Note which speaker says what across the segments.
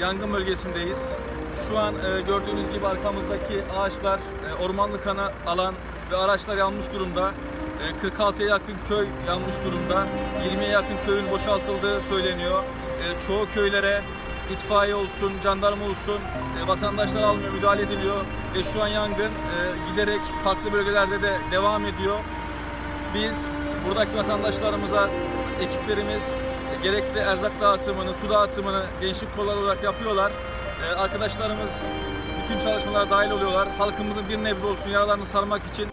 Speaker 1: yangın bölgesindeyiz. Şu an e, gördüğünüz gibi arkamızdaki ağaçlar e, ormanlık ana alan ve araçlar yanmış durumda. E, 46'ya yakın köy yanmış durumda. 20'ye yakın köyün boşaltıldığı söyleniyor. E, çoğu köylere itfaiye olsun, jandarma olsun e, vatandaşlar almıyor, müdahale ediliyor. Ve şu an yangın e, giderek farklı bölgelerde de devam ediyor. Biz buradaki vatandaşlarımıza ekiplerimiz gerekli erzak dağıtımını, su dağıtımını gençlik kolları olarak yapıyorlar. E, Arkadaşlarımız bütün çalışmalara dahil oluyorlar. Halkımızın bir nebze olsun yaralarını sarmak için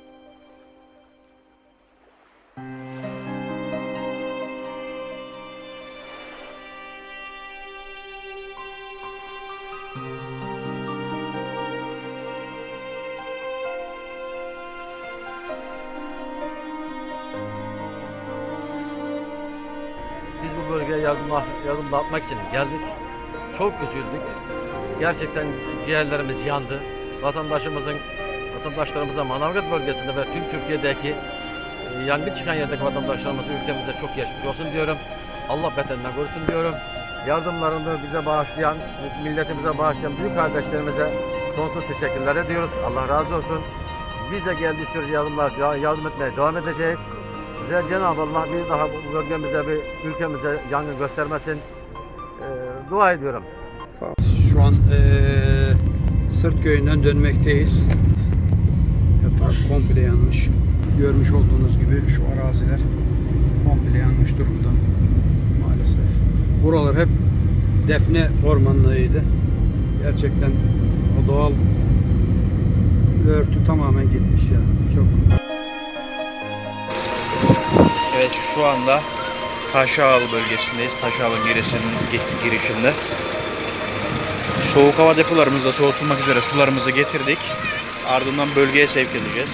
Speaker 2: Biz bu bölgeye yardım, yardım dağıtmak için geldik. Çok üzüldük. Gerçekten ciğerlerimiz yandı. Vatandaşımızın, vatandaşlarımıza Manavgat bölgesinde ve tüm Türkiye'deki e, yangın çıkan yerdeki vatandaşlarımıza ülkemize çok geçmiş olsun diyorum. Allah beterinden korusun diyorum. Yardımlarını bize bağışlayan, milletimize bağışlayan büyük kardeşlerimize sonsuz teşekkürler ediyoruz. Allah razı olsun. Bize geldiği sürece yardımlar, yardım etmeye devam edeceğiz. Bize Cenab-ı Allah bir daha bu bölgemize, bir ülkemize yangın göstermesin. Ee, dua ediyorum.
Speaker 3: Şu an eee Sırt köyünden dönmekteyiz. Etraf komple yanmış. Görmüş olduğunuz gibi şu araziler komple yanmış durumda. Maalesef. Buralar hep defne ormanlığıydı. Gerçekten o doğal örtü tamamen gitmiş ya. Çok
Speaker 4: Evet şu anda Taşağlı bölgesindeyiz. Taşağlı'nın girişinin, girişinde. Soğuk hava depolarımızda soğutulmak üzere sularımızı getirdik. Ardından bölgeye sevk edeceğiz.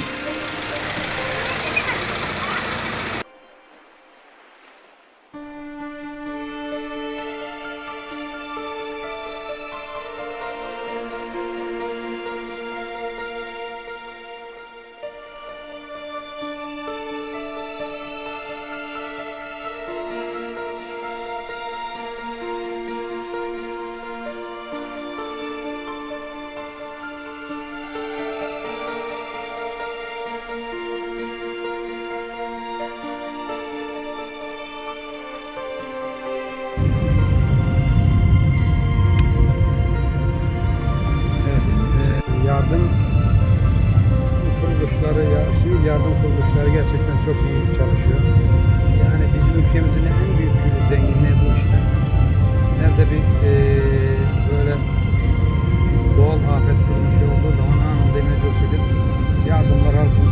Speaker 3: kuruluşları gerçekten çok iyi çalışıyor. Yani bizim ülkemizin en büyük zenginliği bu işte. Nerede bir e, böyle doğal afet durumu şey olduğu zaman anında imece usulü yardımlar halkımız